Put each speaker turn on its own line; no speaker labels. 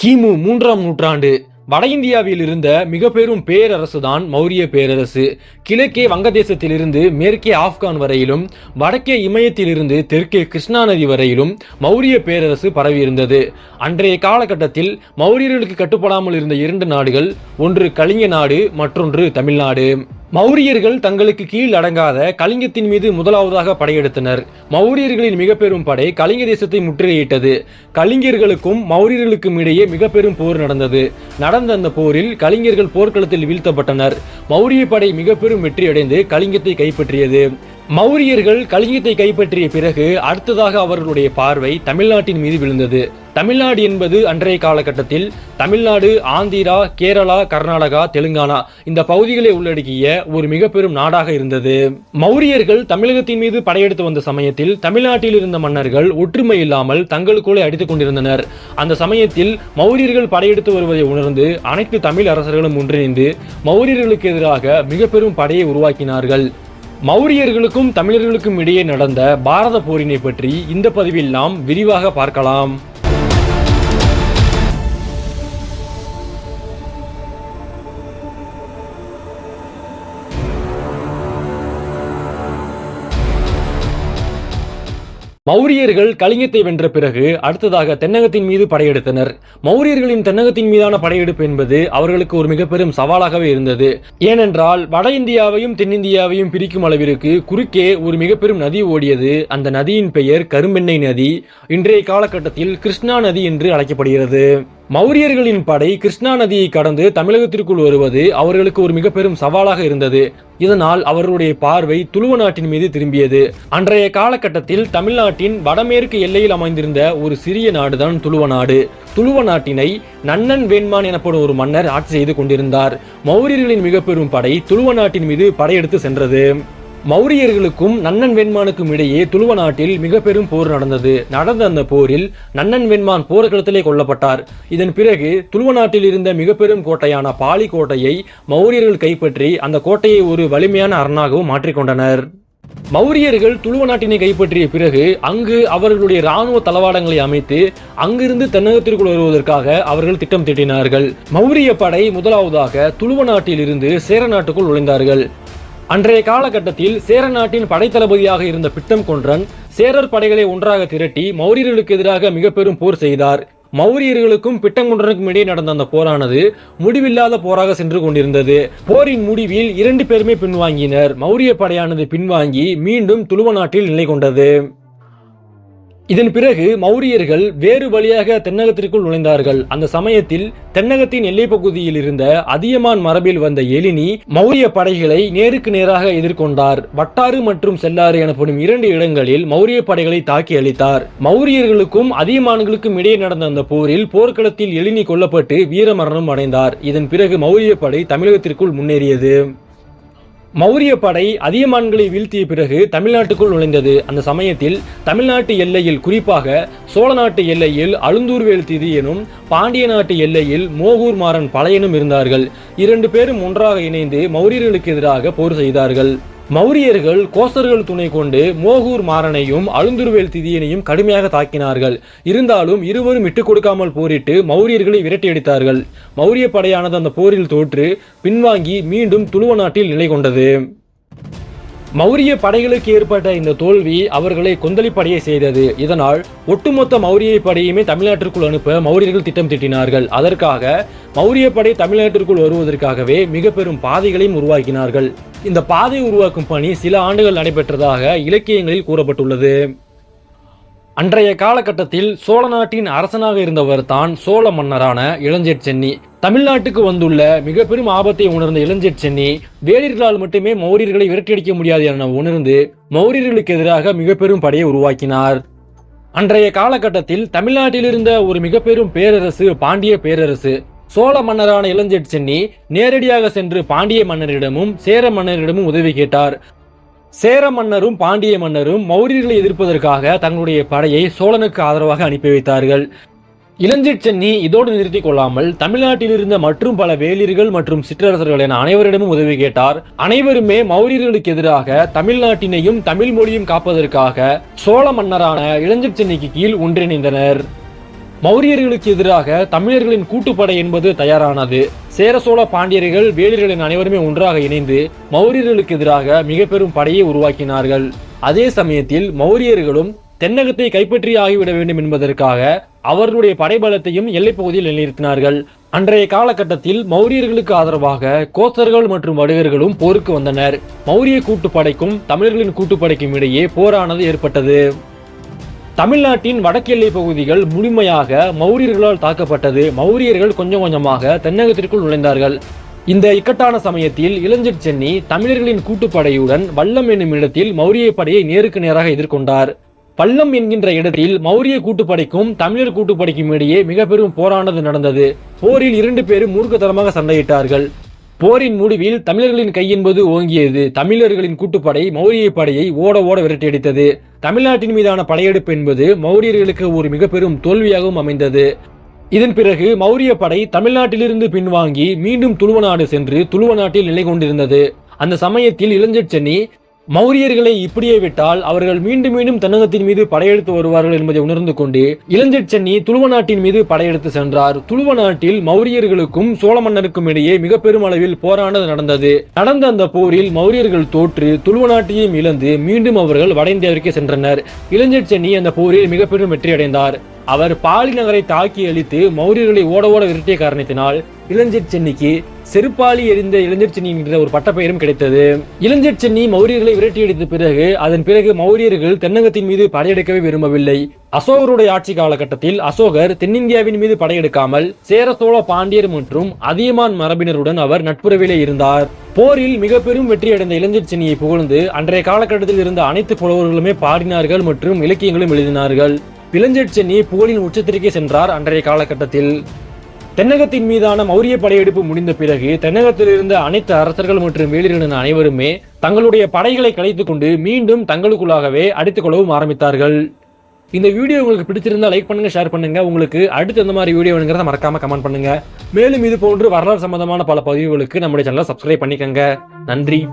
கிமு மூன்றாம் நூற்றாண்டு. வட இந்தியாவில் இருந்த மிக பெரும் பேரரசு தான் மௌரிய பேரரசு. கிழக்கே வங்கதேசத்திலிருந்து மேற்கே ஆப்கான் வரையிலும் வடக்கே இமயத்திலிருந்து தெற்கே கிருஷ்ணா நதி வரையிலும் மௌரிய பேரரசு பரவியிருந்தது. அன்றைய காலகட்டத்தில் மௌரியர்களுக்கு கட்டுப்படாமல் இருந்த இரண்டு நாடுகள் ஒன்று கலிங்க நாடு மற்றொன்று தமிழ்நாடு. மௌரியர்கள் தங்களுக்கு கீழ் அடங்காத கலிங்கத்தின் மீது முதலாவதாக படையெடுத்தனர். மௌரியர்களின் மிக பெரும் படை கலிங்க தேசத்தை முற்றுகையிட்டது. கலிங்கர்களுக்கும் மௌரியர்களுக்கும் இடையே மிக பெரும் போர் நடந்தது. நடந்த அந்த போரில் கலிங்கர்கள் போர்க்களத்தில் வீழ்த்தப்பட்டனர். மௌரிய படை மிக பெரும் வெற்றியடைந்து கலிங்கத்தை கைப்பற்றியது. மௌரியர்கள் கலிங்கத்தை கைப்பற்றிய பிறகு அடுத்ததாக அவர்களுடைய பார்வை தமிழ்நாட்டின் மீது விழுந்தது. தமிழ்நாடு என்பது அன்றைய காலகட்டத்தில் தமிழ்நாடு ஆந்திரா கேரளா கர்நாடகா தெலுங்கானா இந்த பகுதிகளை உள்ளடக்கிய ஒரு மிக பெரும் நாடாக இருந்தது. மௌரியர்கள் தமிழகத்தின் மீது படையெடுத்து வந்த சமயத்தில் தமிழ்நாட்டில் இருந்த மன்னர்கள் ஒற்றுமை இல்லாமல் தங்களுக்குள்ளே அடித்துக் கொண்டிருந்தனர். அந்த சமயத்தில் மௌரியர்கள் படையெடுத்து வருவதை உணர்ந்து அனைத்து தமிழ் அரசர்களும் ஒன்றிணைந்து மௌரியர்களுக்கு எதிராக மிக பெரும் படையை உருவாக்கினார்கள். மௌரியர்களுக்கும் தமிழர்களுக்கும் இடையே நடந்த பாரத போரினை பற்றி இந்த பதிவில் நாம் விரிவாக பார்க்கலாம். மௌரியர்கள் கலிங்கத்தை வென்ற பிறகு அடுத்ததாக தென்னகத்தின் மீது படையெடுத்தனர். மௌரியர்களின் தென்னகத்தின் மீதான படையெடுப்பு என்பது அவர்களுக்கு ஒரு மிக பெரும் சவாலாகவே இருந்தது. ஏனென்றால் வட இந்தியாவையும் தென்னிந்தியாவையும் பிரிக்கும் அளவிற்கு குறுக்கே ஒரு மிக பெரும் நதி ஓடியது. அந்த நதியின் பெயர் கரும்பெண்ணை நதி. இன்றைய காலகட்டத்தில் கிருஷ்ணா நதி என்று அழைக்கப்படுகிறது. மௌரியர்களின் படை கிருஷ்ணா நதியை கடந்து தமிழகத்திற்குள் வருவது அவர்களுக்கு ஒரு மிக பெரும் சவாலாக இருந்தது. இதனால் அவர்களுடைய பார்வை துளுவ நாட்டின் மீது திரும்பியது. அன்றைய காலகட்டத்தில் தமிழ்நாட்டின் வடமேற்கு எல்லையில் அமைந்திருந்த ஒரு சிறிய நாடுதான் துளுவ நாடு. துளுவ நாட்டினை நன்னன் வேண்மான் எனப்படும் ஒரு மன்னர் ஆட்சி செய்து கொண்டிருந்தார். மௌரியர்களின் மிக பெரும் படை துளுவ நாட்டின் மீது படையெடுத்து சென்றது. மௌரியர்களுக்கும் நன்னன் வெண்மானுக்கும் இடையே துளுவ நாட்டில் மிக பெரும் போர் நடந்தது. நடந்த அந்த போரில் நன்னன் வெண்மான் போர்க்களத்திலே கொல்லப்பட்டார். இதன் பிறகு துளுவ நாட்டில் இருந்த மிக பெரும் கோட்டையான பாலி கோட்டையை மௌரியர்கள் கைப்பற்றி அந்த கோட்டையை ஒரு வலிமையான அரணாகவும் மாற்றிக்கொண்டனர் மௌரியர்கள் துளுவ நாட்டினை கைப்பற்றிய பிறகு அங்கு அவர்களுடைய இராணுவ தளவாடங்களை அமைத்து அங்கிருந்து தென்னகத்திற்குள் வருவதற்காக அவர்கள் திட்டம் தீட்டினார்கள். மௌரிய படை முதலாவதாக துளுவ நாட்டில் இருந்து சேர நாட்டுக்குள் நுழைந்தார்கள். அன்றைய காலகட்டத்தில் சேர நாட்டின் படைத்தளபதியாக இருந்த பிட்டம் கொன்றன் சேரர் படைகளை ஒன்றாக திரட்டி மௌரியர்களுக்கு எதிராக மிக பெரும் போர் செய்தார். மௌரியர்களுக்கும் பிட்டங்குன்றனுக்கும் இடையே நடந்த அந்த போரானது முடிவில்லாத போராக சென்று கொண்டிருந்தது. போரின் முடிவில் இரண்டு பேருமே பின்வாங்கினர். மௌரிய படையானது பின்வாங்கி மீண்டும் துளுவ நாட்டில் நிலை கொண்டது இதன் பிறகு மௌரியர்கள் வேறு வழியாக தென்னகத்திற்குள் நுழைந்தார்கள். அந்த சமயத்தில் தென்னகத்தின் எல்லைப் பகுதியில் இருந்த அதியமான் மரபில் வந்த எலினி மௌரிய படைகளை நேருக்கு நேராக எதிர்கொண்டார். வட்டாறு மற்றும் செல்லாறு எனப்படும் இரண்டு இடங்களில் மௌரிய படைகளை தாக்கி அளித்தார் மௌரியர்களுக்கும் அதியமான்களுக்கும் இடையே நடந்த அந்த போரில் போர்க்களத்தில் எலினி கொல்லப்பட்டு வீரமரணம் அடைந்தார். இதன் பிறகு மௌரிய படை தமிழகத்திற்குள் முன்னேறியது. மௌரிய படை அதியமான்களை வீழ்த்திய பிறகு தமிழ்நாட்டுக்குள் நுழைந்தது. அந்த சமயத்தில் தமிழ்நாட்டு எல்லையில் குறிப்பாக சோழ நாட்டு எல்லையில் அழுந்தூர்வேல் திதியனும் பாண்டிய நாட்டு எல்லையில் மோகூர் மாறன் பழையனும் இருந்தார்கள். இரண்டு பேரும் ஒன்றாக இணைந்து மௌரியர்களுக்கு எதிராக போர் செய்தார்கள். மௌரியர்கள் கோசர்கள் துணை கொண்டு மோகூர் மாறனையும் அழுந்துருவேல் திதியனையும் கடுமையாக தாக்கினார்கள். இருந்தாலும் இருவரும் விட்டுக் கொடுக்காமல் போரிட்டு மௌரியர்களை விரட்டியடித்தார்கள் மௌரிய படையானது அந்த போரில் தோற்று பின்வாங்கி மீண்டும் துளுவ நாட்டில் நிலை கொண்டது. மௌரிய படைகளுக்கு ஏற்பட்ட இந்த தோல்வி அவர்களை கொந்தளிப்படைய செய்தது. இதனால் ஒட்டுமொத்த மௌரிய படையுமே தமிழ்நாட்டிற்குள் அனுப்ப மௌரியர்கள் திட்டம் திட்டினார்கள். அதற்காக மௌரிய படை தமிழ்நாட்டிற்குள் வருவதற்காகவே மிக பெரும் பாதைகளையும் உருவாக்கினார்கள். இந்த பாதை உருவாக்கும் பணி சில ஆண்டுகள் நடைபெற்றதாக இலக்கியங்களில் கூறப்பட்டுள்ளது. அன்றைய காலகட்டத்தில் சோழ நாட்டின் அரசனாக இருந்தவர் தான் சோழ மன்னரான இளஞ்செட் சென்னி. தமிழ்நாட்டுக்கு வந்துள்ள மிக பெரும் ஆபத்தை உணர்ந்த இளஞ்செட் சென்னி வேலிர்களால் மட்டுமே மௌரியர்களை விரட்டியடிக்க முடியாது என உணர்ந்து மௌரியர்களுக்கு எதிராக மிக பெரும் படையை உருவாக்கினார். அன்றைய காலகட்டத்தில் தமிழ்நாட்டில் இருந்த ஒரு மிக பெரும் பேரரசு பாண்டிய பேரரசு. சோழ மன்னரான இளஞ்செட் சென்னி நேரடியாக சென்று பாண்டிய மன்னரிடமும் சேர மன்னரிடமும் உதவி கேட்டார். சேர மன்னரும் பாண்டிய மன்னரும் மௌரியர்களை எதிர்ப்பதற்காக தங்களுடைய படையை சோழனுக்கு ஆதரவாக அனுப்பி வைத்தார்கள். இளஞ்சிட் சென்னி இதோடு நிறுத்திக் கொள்ளாமல் தமிழ்நாட்டில் இருந்த மற்றும் பல வேலிர்கள் மற்றும் சிற்றரசர்கள் என அனைவரிடமும் உதவி கேட்டார். அனைவருமே மௌரியர்களுக்கு எதிராக தமிழ்நாட்டினையும் தமிழ் மொழியும் காப்பதற்காக சோழ மன்னரான இளஞ்சிட் சென்னிக்கு கீழ் ஒன்றிணைந்தனர். மௌரியர்களுக்கு எதிராக தமிழர்களின் கூட்டுப்படை என்பது தயாரானது. சேர சோழ பாண்டியர்கள் வேளிர்களின் அனைவருமே ஒன்றாக இணைந்து மௌரியர்களுக்கு எதிராக மிக பெரும் படையை உருவாக்கினார்கள். அதே சமயத்தில் மௌரியர்களும் தென்னகத்தை கைப்பற்றி ஆகிவிட வேண்டும் என்பதற்காக அவர்களுடைய படைபலத்தையும் எல்லைப்பகுதியில் நிலைநிறுத்தினார்கள். அன்றைய காலகட்டத்தில் மௌரியர்களுக்கு ஆதரவாக கோசர்கள் மற்றும் வடுகர்களும் போருக்கு வந்தனர். மௌரிய கூட்டுப்படைக்கும் தமிழர்களின் கூட்டுப்படைக்கும் இடையே போரானது ஏற்பட்டது. தமிழ்நாட்டின் வடக்கு எல்லை பகுதிகள் முழுமையாக மௌரியர்களால் தாக்கப்பட்டது. மௌரியர்கள் கொஞ்சம் கொஞ்சமாக தென்னகத்திற்குள் நுழைந்தார்கள். இந்த இக்கட்டான சமயத்தில் இளஞ்சர் சென்னி தமிழர்களின் கூட்டுப்படையுடன் வல்லம் என்னும் இடத்தில் மௌரிய படையை நேருக்கு நேராக எதிர்கொண்டார். பள்ளம் என்கின்ற இடத்தில் மௌரிய கூட்டுப்படைக்கும் தமிழர் கூட்டுப்படைக்கும் இடையே மிக பெரும் போரானது நடந்தது. போரில் இரண்டு பேரும் மூர்க்கத்தனமாக சண்டையிட்டார்கள். போரின் முடிவில் தமிழர்களின் கையென்பது ஓங்கியது. தமிழர்களின் கூட்டுப்படை மௌரிய படையை ஓட ஓட விரட்டியடித்தது தமிழ்நாட்டின் மீதான படையெடுப்பு என்பது மௌரியர்களுக்கு ஒரு மிக பெரும் தோல்வியாகவும் அமைந்தது. இதன் பிறகு மௌரிய படை தமிழ்நாட்டிலிருந்து பின்வாங்கி மீண்டும் துளுவ நாடு சென்று துளுவ நாட்டில் நிலை கொண்டிருந்தது அந்த சமயத்தில் இளஞ்செட் சென்னி மௌரியர்களை இப்படியே விட்டால் அவர்கள் மீண்டும் மீண்டும் தென்னகத்தின் மீது படையெடுத்து வருவார்கள் என்பதை உணர்ந்து கொண்டு இளஞ்சிட் சென்னி துளுவ நாட்டின் மீது படையெடுத்து சென்றார். துளுவ நாட்டில் மௌரியர்களுக்கும் சோழ மன்னருக்கும் இடையே மிக பெரும் அளவில் போரானது நடந்தது. நடந்த அந்த போரில் மௌரியர்கள் தோற்று துளுவ நாட்டையும் இழந்து மீண்டும் அவர்கள் வட இந்தியாவிற்கு சென்றனர். இளஞ்சிட் சென்னி அந்த போரில் மிக பெரும் வெற்றி அடைந்தார். அவர் பாலி நகரை தாக்கி அழித்து மௌரியர்களை ஓட ஓட விரட்டிய காரணத்தினால் இளஞ்சிட் சென்னிக்கு செருப்பாளி எரிந்த இளஞ்சர் சென்னி என்கிற ஒரு பட்டப்பெயரும் கிடைத்தது. இளஞ்சர் சென்னி மௌரியர்களை விரட்டியடித்த பிறகு அதன் பிறகு மௌரியர்கள் தென்னகத்தின் மீது படையெடுக்கவே விரும்பவில்லை. அசோகருடைய ஆட்சி காலகட்டத்தில் அசோகர் தென்னிந்தியாவின் மீது படையெடுக்காமல் சேர சோழ பாண்டியர் மற்றும் அதியமான் மரபினருடன் அவர் நட்புறவிலே இருந்தார். போரில் மிக பெரும் வெற்றி அடைந்த சென்னியை புகழ்ந்து அன்றைய காலகட்டத்தில் இருந்த அனைத்து புலவர்களுமே பாடினார்கள் மற்றும் இலக்கியங்களும் எழுதினார்கள். இளஞ்சர் சென்னி புகழின் உச்சத்திற்கே சென்றார் அன்றைய காலகட்டத்தில். தென்னகத்தின் மீதான மௌரிய படையெடுப்பு முடிந்த பிறகு தென்னகத்தில் இருந்த அனைத்து அரசர்கள் மற்றும் வேளிரின அனைவருமே தங்களுடைய படைகளை கலைத்துக் கொண்டு மீண்டும் தங்களுக்குள்ளாகவே அடித்துக் கொள்ளவும் ஆரம்பித்தார்கள். இந்த வீடியோ உங்களுக்கு பிடிச்சிருந்தா லைக் பண்ணுங்க ஷேர் பண்ணுங்க. உங்களுக்கு அடுத்து எந்த மாதிரி வீடியோ வேணுங்கிறத மறக்காம கமெண்ட் பண்ணுங்க. மேலும் இது போன்று வரலாறு சம்பந்தமான பல பதிவுகளுக்கு நம்முடைய சேனலை சப்ஸ்கிரைப் பண்ணிக்கங்க. நன்றி.